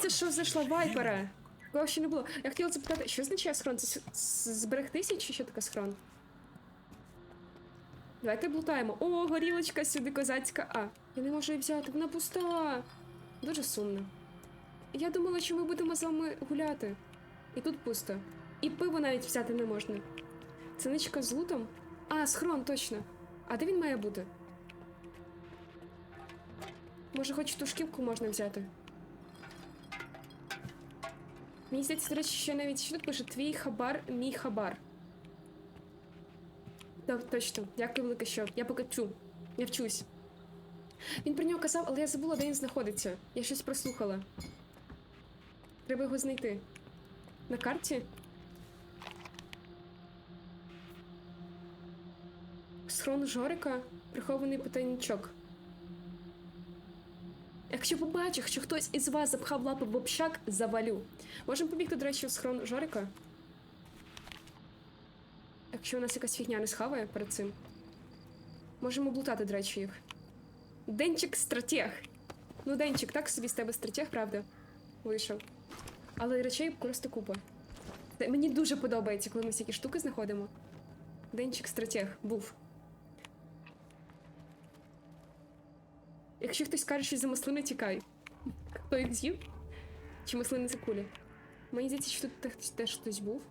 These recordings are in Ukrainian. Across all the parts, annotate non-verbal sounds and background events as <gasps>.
здається, що зайшла вайпера. Такого ще не було. Я хотіла запитати, що означає схрон? Це зберегтися чи що таке схрон? Давайте блутаємо. О, горілочка сюди козацька. А, я не можу її взяти, вона пуста. Дуже сумно. Я думала, що ми будемо з вами гуляти. І тут пусто. І пиво навіть взяти не можна. Циничка з лутом? А, схрон, точно. А де він має бути? Може, хоч ту шківку можна взяти? Мені здається, до речі, що навіть що тут пише твій хабар, мій хабар. Так, точно. Дякую велике, що я поки вчу. Я вчусь. Він про нього казав, але я забула, де він знаходиться. Я щось прослухала. Треба його знайти. На карті? Схрон Жорика, прихований потайничок. Якщо побачу, що хтось із вас запхав лапи в общак, завалю. Можемо побігти, до речі, в схрон Жорика? Якщо у нас якась фігня не схаває перед цим. Можемо блутати, до речі, їх. Денчик стратег. Ну, Денчик, так собі з тебе стратег, правда? Вийшов. Але речей просто купа. Мені дуже подобається, коли ми всякі штуки знаходимо. Денчик стратег був. Якщо хтось каже, що за маслини, тікай. Хто їх з'їв? Чи маслини це кулі? Мені здається, що тут теж, хтось був.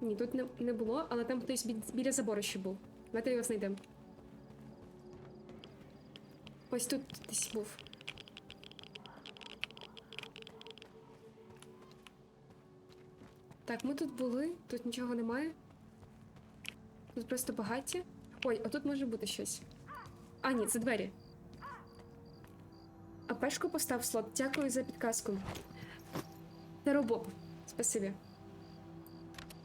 Ні, тут не, не було, але там хтось бі- біля забору ще був. Давайте його знайдемо. Ось тут десь був. Так, ми тут були, тут нічого немає. Тут просто багаття. Ой, а тут може бути щось. А, ні, це двері. Пешку постав слот. Дякую за підказку. Теробоб. Спасибі.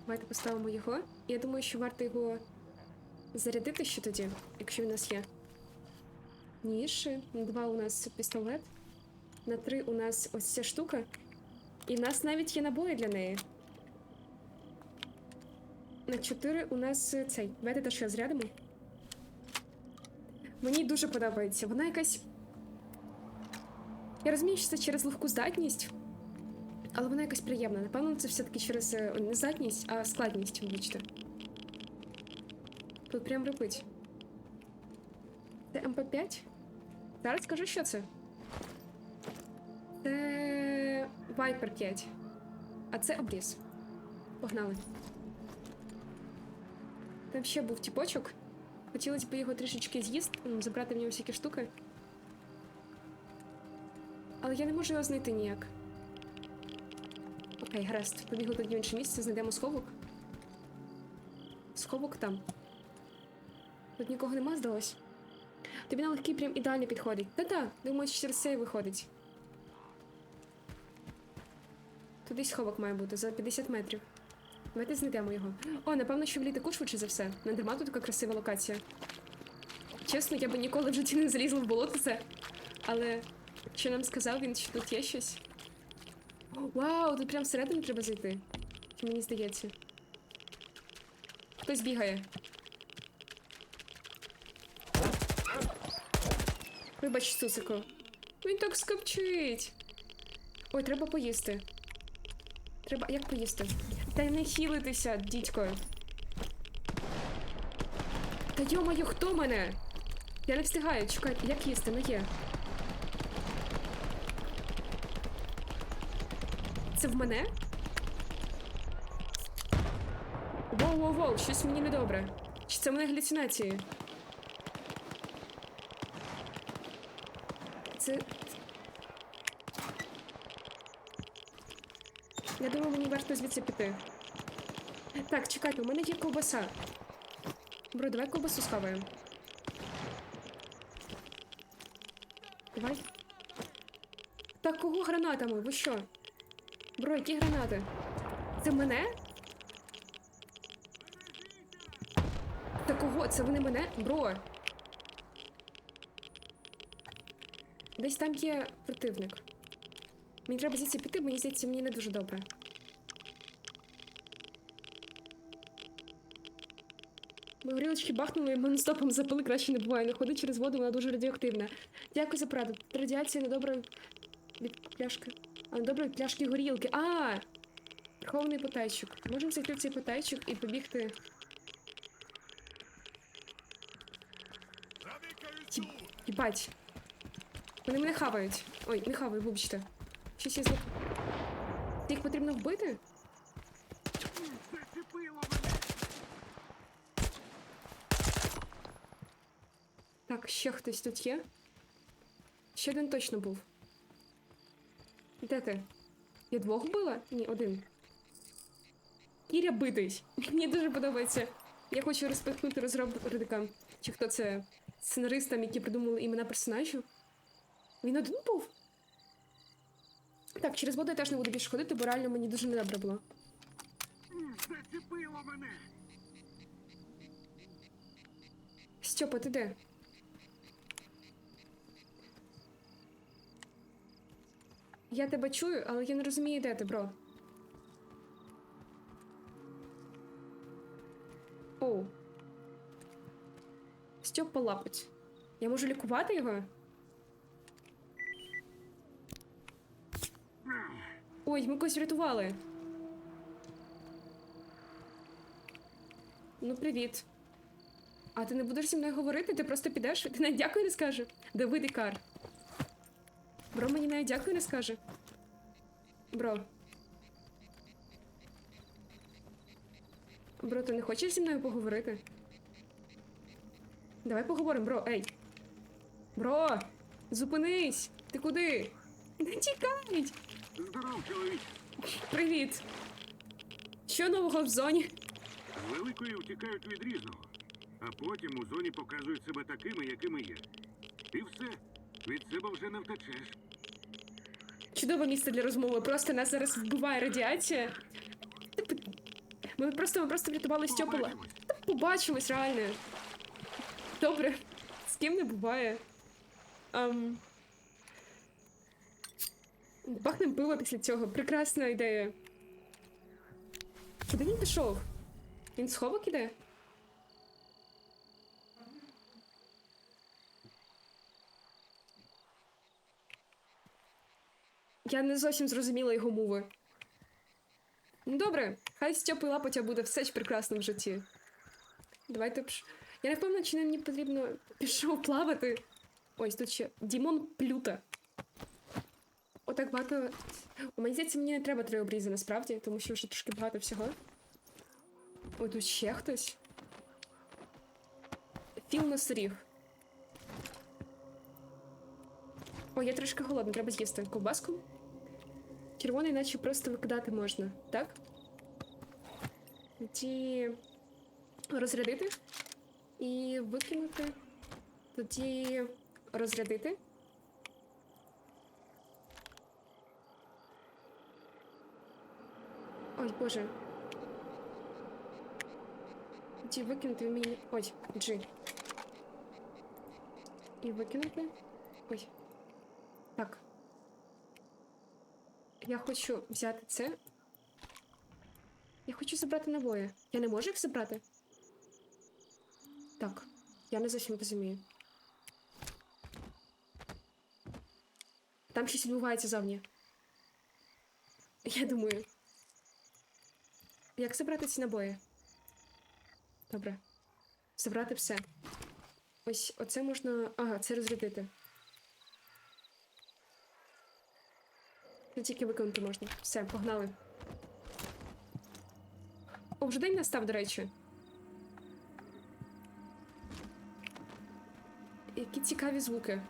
Давайте поставимо його. Я думаю, що варто його зарядити ще тоді, якщо він у нас є. Ніж. На два у нас пістолет. На три у нас ось ця штука. І в нас навіть є набої для неї. На чотири у нас цей. Давайте теж його зрядимо. Мені дуже подобається. Вона якась. Я розумію, що це через легку здатність, але вона якась приємна. Напевно, це все-таки через е, не здатність, а складність, вибачте. Тут прям репить. Це МП5? Зараз скажу, що це. Це Viper 5. А це обріз. Погнали. Там ще був тіпочок. Хотілося б його трішечки з'їсти, забрати в нього всякі штуки. Але я не можу його знайти ніяк. Окей, гаразд. Побігли тоді інше місце, знайдемо сховок. Сховок там. Тут нікого нема, здалось. Тобі на легкий прям ідеально підходить. Та-та, думаю, що через це виходить. Туди сховок має бути за 50 метрів. Давайте знайдемо його. О, напевно, що в літаку швидше за все. Не дарма тут така красива локація. Чесно, я би ніколи в житті не залізла в болото це. Але що нам сказав він, що тут є щось? Вау, тут прям всередину треба зайти. Чи мені здається? Хтось бігає. Вибач, Цуцико. Він так скапчить. Ой, треба поїсти. Треба. Як поїсти? Та не хілитися, дідько. Та йо-моє, хто мене? Я не встигаю, чекайте, як їсти, не є. Це в мене? Воу-воу-воу, щось мені недобре. Чи це в мене галюцинації? Це. Я думаю, мені варто звідси піти. Так, чекайте, у мене є ковбаса. Бро, давай ковбасу схаваємо. Давай. Так, кого гранатами? Ви що? Бро, які гранати? Це мене? Та кого? Це вони мене? Бро. Десь там є противник. Мені треба звідси піти, мені здається, мені не дуже добре. Ми горілочки бахнули, ми нон-стопом запили краще не буває. Не ходи через воду, вона дуже радіоактивна. Дякую за пораду. Радіація недобра від пляшки. Добре, пляшки горілки. А! Прихований потайчик. Можемо зайти в цей потайчик і побігти. Їбать. Вони мене хавають. Ой, не хавають, вибачте. Щось я звук. Їх потрібно вбити? Так, ще хтось тут є. Ще один точно був. Де ти? Я двох вбила? Ні, один. Кіря битий. <laughs> Мені дуже подобається. Я хочу респектнути розробникам. Чи хто це сценаристам, які придумали імена персонажів. Він один був. Так, через воду я теж не буду більше ходити, бо реально мені дуже недобре було. Зачепило мене! Стьопа, ти де? Я тебе чую, але я не розумію, де ти, бро. Оу. Стьопа лапить. Я можу лікувати його? Ой, ми когось врятували. Ну, привіт. А ти не будеш зі мною говорити? Ти просто підеш? Ти навіть дякую не скаже. Давид Ікар. Бро мені навіть дякую не скаже. Бро. Бро, ти не хочеш зі мною поговорити? Давай поговоримо, бро, ей. Бро! Зупинись! Ти куди? Не тікай! Здоров, чоловік! Привіт! Що нового в зоні? Великої втікають від різного, а потім у зоні показують себе такими, якими є. І все. Від себе вже не втечеш. Чудове місце для розмови. Просто нас зараз вбиває радіація. Ми просто, ми просто врятували Стьопала. Побачимось. Реально. Добре. З ким не буває. Ам... Бахнем пиво після цього. Прекрасна ідея. Куди він пішов? Він сховок іде? Я не зовсім зрозуміла його мови. Ну, Добре, хай Стьопи Лапотя буде все ж прекрасно в житті. Давайте пш. Я не впевнена, чи мені потрібно пішов плавати. Ось тут ще Дімон Плюта. Отак багато. О, мені здається, мені не треба три обрізи насправді, тому що вже трошки багато всього. Ой, тут ще хтось. Філ носоріг. О, я трошки голодна, треба з'їсти ковбаску. Червоний, наче просто викидати можна, так? Тоді розрядити і викинути. Тоді розрядити. Ой, боже. Тоді викинути мені. Ой, G. І викинути. Ой. Так. Я хочу взяти це. Я хочу забрати набої. Я не можу їх забрати? Так, я не зовсім розумію. Там щось відбувається зовні. Я думаю. Як забрати ці набої? Добре. Забрати все. Ось оце можна. Ага, це розрядити. Це тільки виконати можна. Все, погнали. О, вже день настав, до речі. Які цікаві звуки.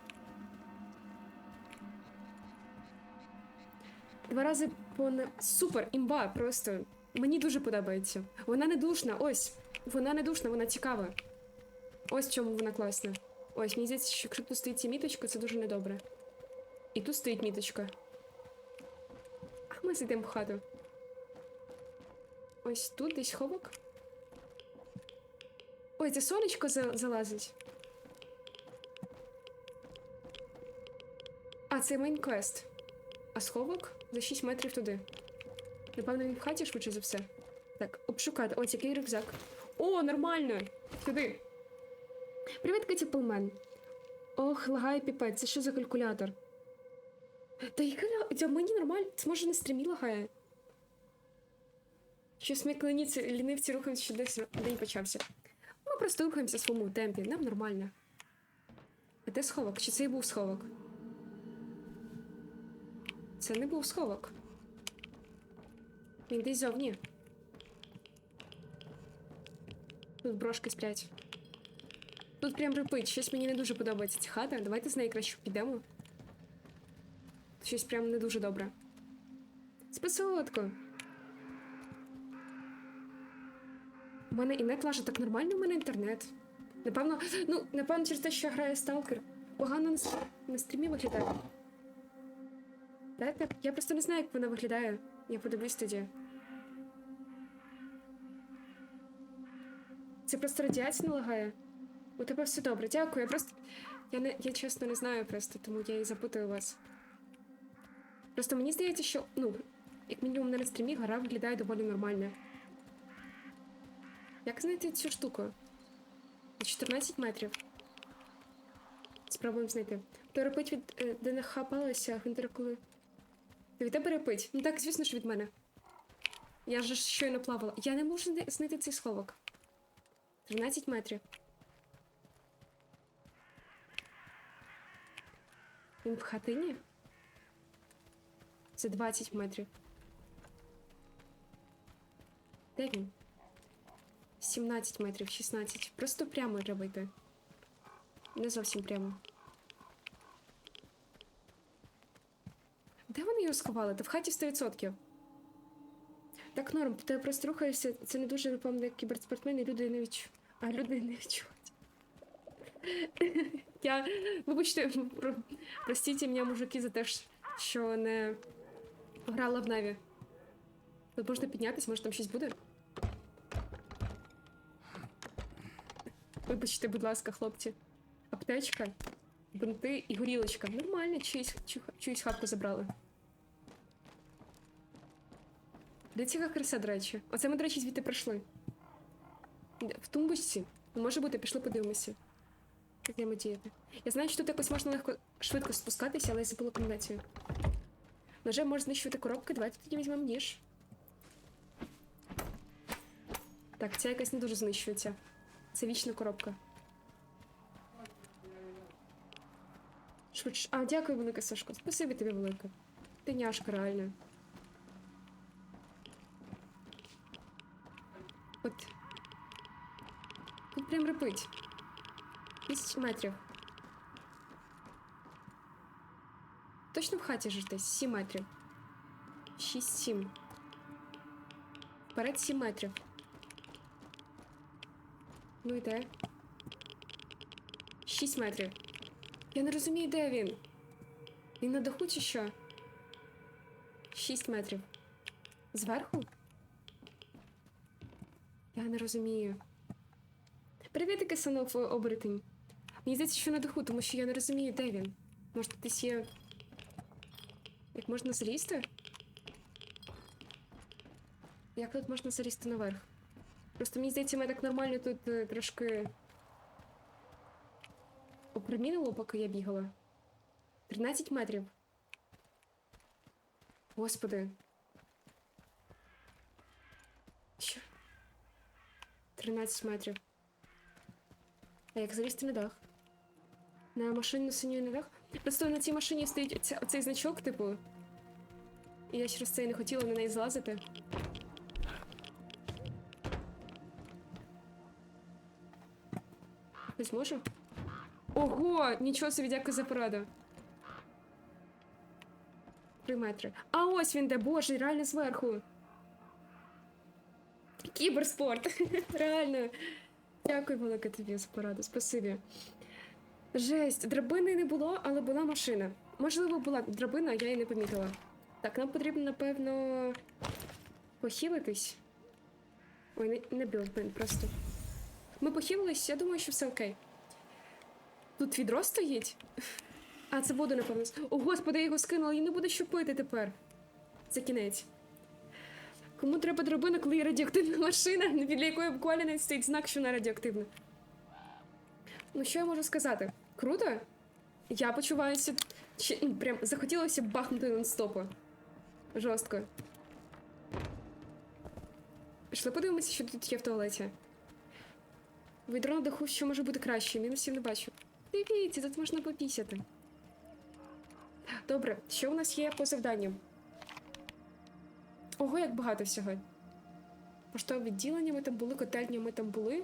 Два рази по супер, імба, просто. Мені дуже подобається. Вона не душна, ось. Вона не душна, вона цікава. Ось чому вона класна. Ось, мені здається, що якщо тут стоїть ця міточка, це дуже недобре. І тут стоїть міточка. Зайдемо в хату. Ось тут десь ховок. Ой, це сонечко за- залазить. А, це мейн-квест. А сховок за 6 метрів туди. Напевно, він в хаті швидше за все. Так, обшукати. Ось який рюкзак. О, нормально! Сюди. Привіт, Кеті Пелмен. Ох, лагає піпець, це що за калькулятор? Та яка Та мені нормально, це може на стрімі лагає. Щось ми клиніці, лінивці рухаємося, що десь день почався. Ми просто рухаємося в своєму темпі, нам нормально. А де сховок? Чи це і був сховок? Це не був сховок. Він десь зовні. Тут брошки сплять. Тут прям рипить, щось мені не дуже подобається ця хата. Давайте з неї краще підемо. Щось прям не дуже добре. Спецолодко. У мене і нет лаже так нормально, у мене інтернет. Напевно, ну, напевно, через те, що грає сталкер. Погано на, на стрімі виглядає. Дайте, я просто не знаю, як вона виглядає. Я подивлюсь тоді. Це просто радіація налагає. У тебе все добре, дякую. Я просто. Я не я чесно не знаю просто, тому я і запитую вас. Просто мені здається, що, ну, як мінімум на стрімі гра виглядає доволі нормально. Як знайти цю штуку? 14 метрів. Спробуємо знайти. То репить від е, де не хапалося Гвинтера, коли. Від тебе репить? Ну так, звісно ж, від мене. Я ж щойно плавала. Я не можу знайти цей сховок. 13 метрів. Він в хатині? Це 20 метрів. Де він? 17 метрів, 16. Просто прямо треба йти. Не зовсім прямо. Де вони його сховали? Та в хаті 100%. Так, норм, ти просто рухаєшся. Це не дуже, напевно, як кіберспортсмени, люди не відчувають. А люди не відчувають. Я, вибачте, простіть мене, мужики, за те, що не грала в Наві. Тут можна піднятися, може там щось буде? Вибачте, будь ласка, хлопці. Аптечка, бинти і горілочка. Нормально, чиюсь, чию- чиюсь хатку забрали. Де ціла краса, до речі? Оце ми, до речі, звідти прийшли. В тумбочці. Ну, може бути, пішли подивимося. Як діяти. Я знаю, що тут якось можна легко швидко спускатися, але я забула комбінацію. Може, може знищувати коробки, давайте тоді візьмемо ніж. Так, ця якась не дуже знищується. Це вічна коробка. Швидше. А, дякую, велике Сашко. Спасибі тобі велике. Ти няшка, реально. От. Тут прям репить. 10 метрів. Точно в хаті ж десь 7 метрів. 6-7. Вперед 7 метрів. Ну і де? 6 метрів. Я не розумію, де він. Він на даху чи що? 6 метрів. Зверху? Я не розумію. Привітики, санов оборотень. Мені здається, що на даху, тому що я не розумію, де він. Може, тут десь є. Як можна залізти? Як тут можна залізти наверх? Просто мені здається, мене так нормально тут е, трошки опромінило, поки я бігала. 13 метрів. Господи. Що? 13 метрів. А як залізти на дах? На машину синю на дах? Просто на цій машині стоїть оця, оцей значок, типу. І я через це не хотіла на неї злазити. Хтось може? Ого! Нічого собі дякую за пораду. Три метри. А ось він де, боже, реально зверху. Кіберспорт. <laughs> реально. Дякую велике тобі за пораду. Спасибі. Жесть, драбини не було, але була машина. Можливо, була драбина, я її не помітила. Так, нам потрібно, напевно, похилитись. Ой, не, не білбин, просто. Ми похилились, я думаю, що все окей. Тут відро стоїть? А, це воду, напевно. О, господи, я його скинула, і не буде що пити тепер. Це кінець. Кому треба драбина, коли є радіоактивна машина, біля якої буквально не стоїть знак, що вона радіоактивна. Ну, що я можу сказати? Круто? Я почуваюся ну, прям захотілося бахнути нон-стопу. Жорстко. Пішли подивимося, що тут є в туалеті. Відро на даху, що може бути краще, мінусів не бачу. Дивіться, тут можна попісяти. Добре, що у нас є по завданням? Ого, як багато всього. Поштове відділення ми там були, котельня ми там були.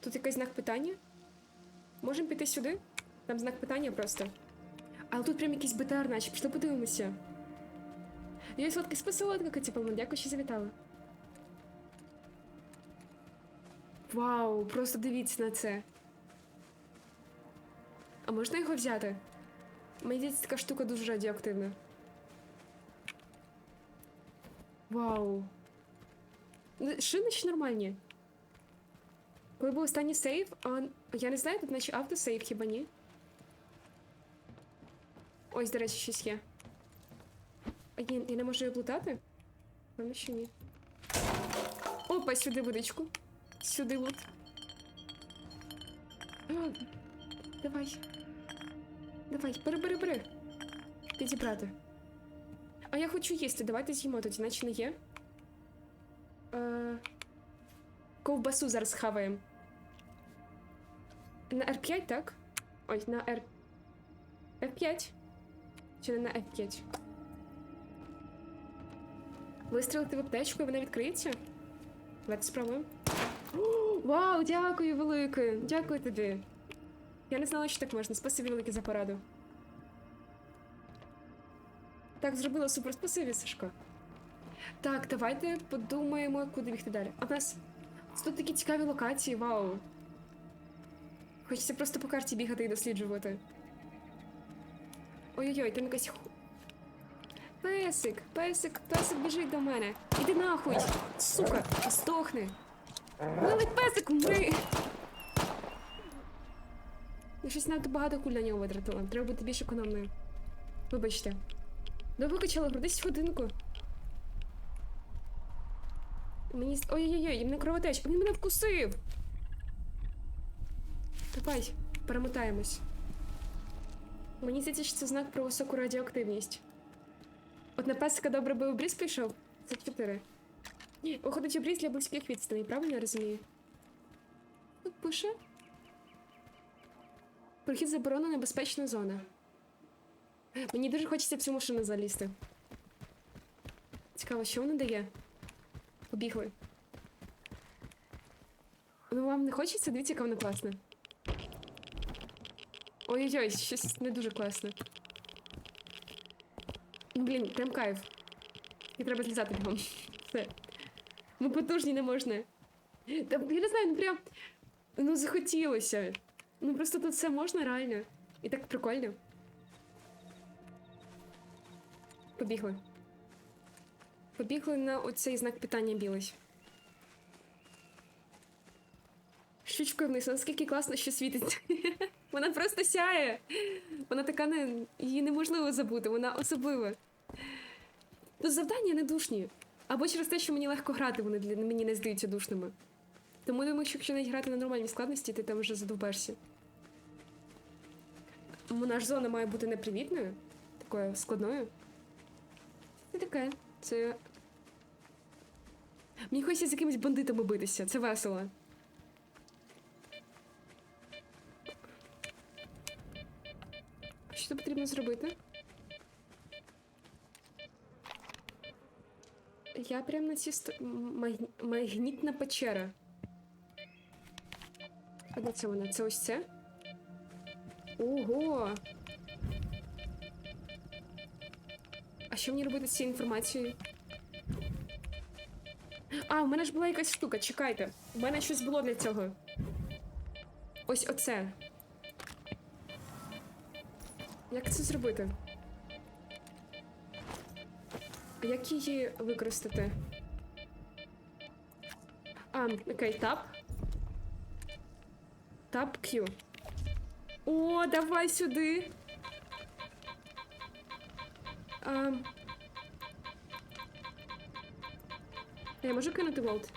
Тут якийсь знак питання. Можемо піти сюди? Там знак питання просто. Але тут прям якийсь БТР, наче пішли подивимося. Я сладка спасолодка, Каті Павло, дякую, що завітали. Вау, просто дивіться на це. А можна його взяти? Мені здається, така штука дуже радіоактивна. Вау. Ну, Шини ще нормальні. Коли був останній сейв, а я не знаю, тут наче автосейв хіба ні? Ось, до речі, щось є. А я, я не можу її плутати? Певно, що ні. Опа, сюди водичку. Сюди лут. Давай. Давай, бери, бери, бери. Підібрати. А я хочу їсти, давайте з'їмо тоді, наче не є. Е... Ковбасу зараз хаваємо. На R5, так? Ой, на R. F5. Чи не на F5? Вистрілити в аптечку і вона відкриється? Давайте спробуємо. <gasps> Вау, дякую велике! Дякую тобі. Я не знала, що так можна. Спасибі велике за пораду. Так, зробила супер спасибі, Сашко. Так, давайте подумаємо, куди бігти далі. А в нас тут такі цікаві локації, вау. Хочеться просто по карті бігати і досліджувати. Ой-ой-ой, там якась ху... Песик, песик, песик біжить до мене. Іди нахуй! Сука, здохни! Милий песик, ми! Я щось надто багато куль на нього витратила. Треба бути більш економною. Вибачте. Довго качала гру 10 годинку. Мені. Ой-ой-ой, мене кровотеча. Він мене вкусив. Давай, перемотаємось. Мені здається, що це знак про високу радіоактивність. От на песика добре би обріз пішов. Це 4. Ні, виходить обріз для близьких відстаней, правильно я розумію? Тут пише. Прохід заборонена небезпечна зона. Мені дуже хочеться в цю машину залізти. Цікаво, що вона дає? Побігли. Ну, вам не хочеться? Дивіться, яка вона класна. Ой-ой-ой, щось не дуже класне. Ну, блін, прям кайф. І треба злізати бігом. Все. Ну, потужні не можна. Та, я не знаю, ну прям. Ну, захотілося. Ну просто тут все можна реально. І так прикольно. Побігли. Побігли на оцей знак питання білий. Щучкою вниз, наскільки класно, що світиться. <laughs> Вона просто сяє. Вона така не. Її неможливо забути, вона особлива. Ну, завдання не душні. Або через те, що мені легко грати, вони для мені не здаються душними. Тому думаю, що якщо навіть грати на нормальній складності, ти там вже задовбешся. Вона ж зона має бути непривітною, такою складною. Це таке. Це. Мені хочеться з якимись бандитами битися, це весело. Потрібно зробити? Я прям на ці ст... маг- магнітна печера. А де це вона? Це ось це? Ого! А що мені робити з цією інформацією? А, у мене ж була якась штука, чекайте. У мене щось було для цього. Ось оце. Як це зробити? Як її використати? А, окей, тап. Тап Q. О, давай сюди. А... Я можу кинути волт?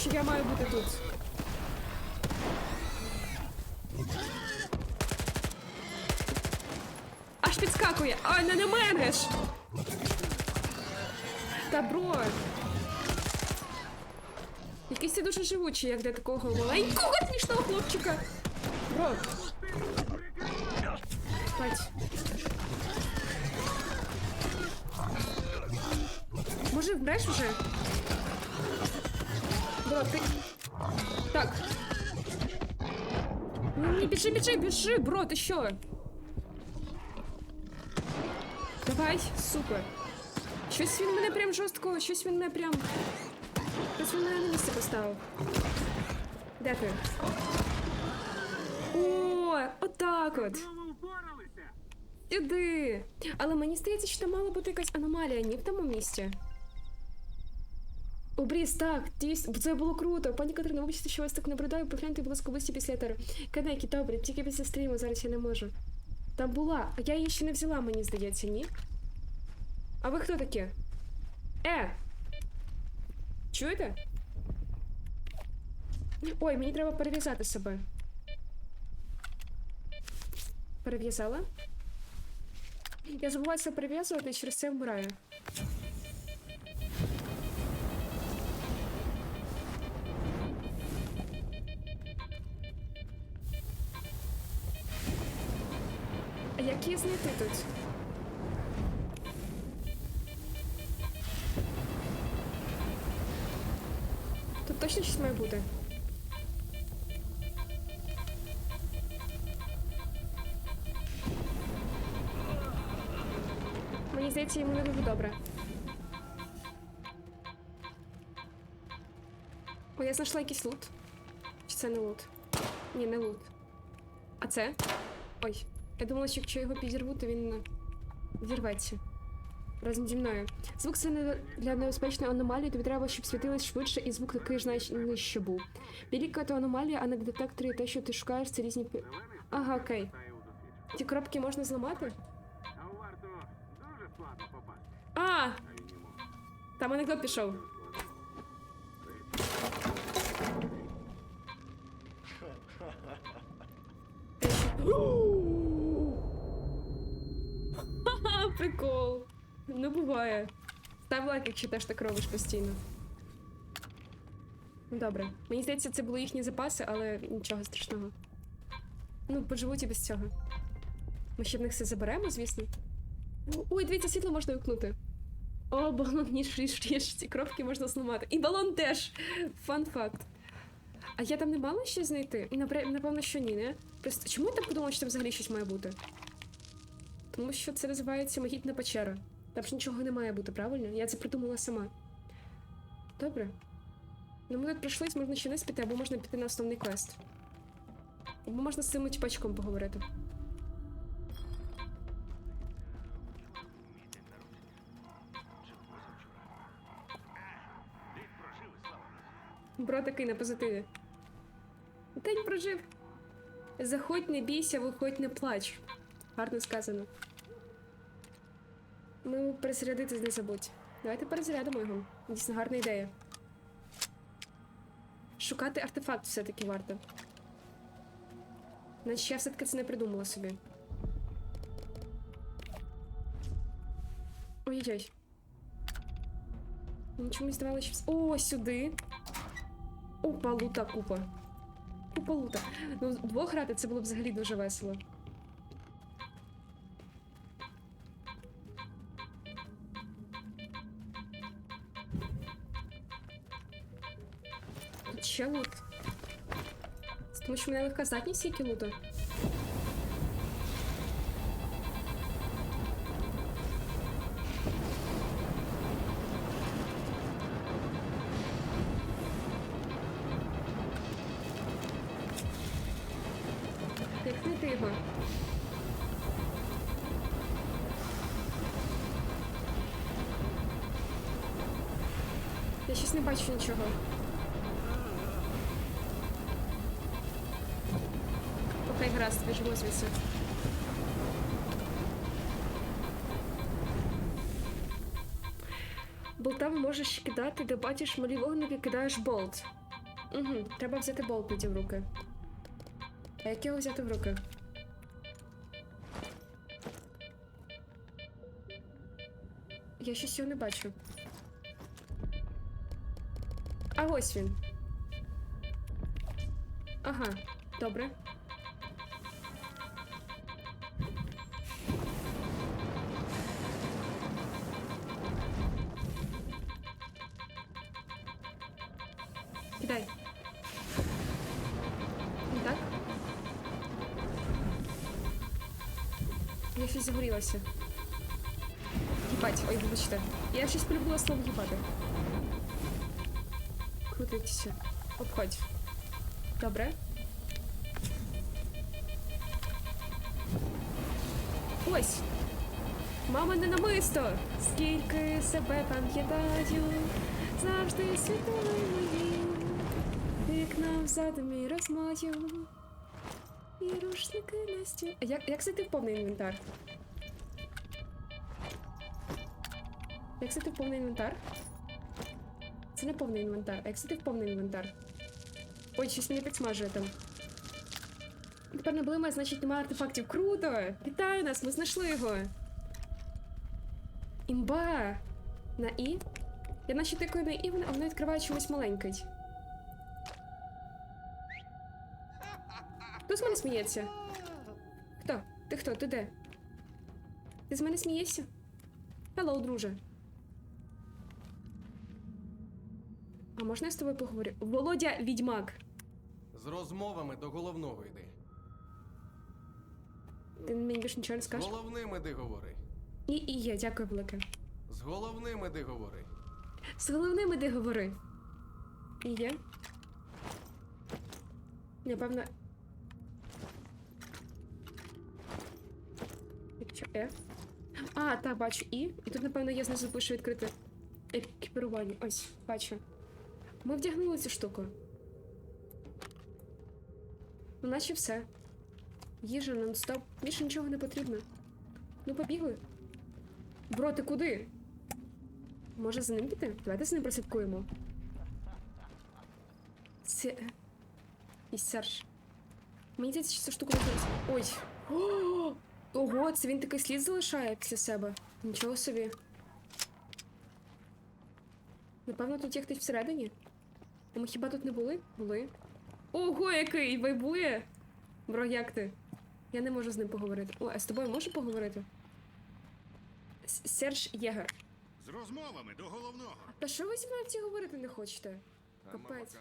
Що я маю бути тут. Аж підскакує. Ай, не на мене ж! Та бро. Якийсь ти дуже живучий, як для такого маленького смішного хлопчика. Бро. Бать. Може вмреш вже? Бро, ти. Так. Ні, біжи, біжи, біжи, бро, ти що? Давай, супер. Щось він мене прям жорстко, щось він мене прям. Щось він мене на місце поставив. Де ти? О, отак от. Впоралися! Але мені здається, що там мала бути якась аномалія, ні в тому місці. Обріз, так, дійсно, це було круто. Пані Катерина, вибачте, що вас так наблюдаю, погляньте, будь ласка, близько після етеру. Канекі, добре, тільки після стріму, зараз я не можу. Там була, а я її ще не взяла, мені здається, ні? А ви хто такі? Е! Чуєте? Ой, мені треба перев'язати себе. Перев'язала? Я забуваю це перев'язувати і через це вмираю. Її знайти тут? Тут точно щось має бути. Мені здається, йому не дуже добре. О, я знайшла якийсь лут. Чи це не лут? Ні, не лут. А це? Ой, я думала, що якщо його підірву, то він е, зірветься. Разом зі мною. Звук це не для небезпечної аномалії, тобі треба, щоб світилось швидше, і звук такий ж нижче був. Біліка то аномалія, а на детекторі те, що ти шукаєш, це різні. Ага, окей. Ті коробки можна зламати? А. Там анекдот пішов. <gasps> Ха-ха, <gasps> прикол. Ну буває. Став лайк, якщо теж так робиш постійно. Ну, Добре. Мені здається, це були їхні запаси, але нічого страшного. Ну, поживуть і без цього. Ми ще в них все заберемо, звісно. Ой, дивіться, світло можна вимкнути. О, балон ніж ріж, ріж. Ці кропки можна зламати. І балон теж. Фан факт. А я там не мала щось знайти? Напевно, що ні, не? Просто чому я так подумала, що там взагалі щось має бути? Тому що це називається магітна печера. Там ж нічого не має бути, правильно? Я це придумала сама. Добре. Ну, ми тут пройшлись, можна ще не піти, або можна піти на основний квест. Або можна з цим тіпачком поговорити. Бро такий на позитиві. День прожив. Заходь, не бійся, виходь, не плач. Гарно сказано. Ну, перезарядитись не забудь. Давайте перезарядимо його. Дійсно гарна ідея. Шукати артефакт все-таки варто. Наче я все-таки це не придумала собі. Ой-ой-ой. Мені чомусь здавалося, що... О, сюди. Опа, лута купа. Купа лута. Ну, вдвох грати це було б взагалі дуже весело. Ще лут. Тому що мене легка здатність скільки лута. Як його? Я щось не бачу нічого. Гаразд, біжимо звідси. можеш кидати, де бачиш малі вогники, кидаєш болт. Угу, треба взяти болт тоді в руки. А як його взяти в руки? Я щось його не бачу. А ось він. Ага, добре. Я щось загорілася. Їбать, ой, вибачте. Я щось полюбила слово їбати. Крутитися. Обходь. Добре. Ось. Мама не намисто. Скільки себе пам'ятаю, завжди світили мої. Вікна в задумі розмаю. І рушники на стіл. Як, як зайти в повний інвентар? Як зайти в повний інвентар? Це не повний інвентар. А як зайти в повний інвентар? Ой, щось мене підсмажує там. Тепер не значить немає артефактів. Круто! Вітаю нас, ми знайшли його. Імба! На І? Я наче тикаю на І, а воно відкриває чомусь маленький. Хто з мене сміється? Хто? Ти хто? Ти де? Ти з мене смієшся? Хеллоу, друже. А можна я з тобою поговорю? Володя відьмак. З розмовами до головного йди. Ти мені більше нічого не З скажеш? головним іди говори. І, і є, дякую велике. З головним іди говори. З головним іди говори. І є. Напевно. Якщо F. А, так, бачу І. І тут, напевно, я знизу пишу відкрити екіпірування. Ось, бачу. Ми вдягнули цю штуку. Ну, наче все. Їжа нон-стоп. Більше нічого не потрібно. Ну, побігли. Бро, ти куди? Може за ним піти? Давайте за ним прослідкуємо. Це. І Серж. Мені здається, що цю штуку можна. Ой. О! Ого, це він такий слід залишає після себе. Нічого собі. Напевно, тут є хтось всередині. А ми хіба тут не були? Були. Ого, який вайбує! Бро, як ти? Я не можу з ним поговорити. О, а з тобою можу поговорити? С- Серж Єгер. З розмовами до головного. Та що ви зі мною в ці говорити не хочете? Капець.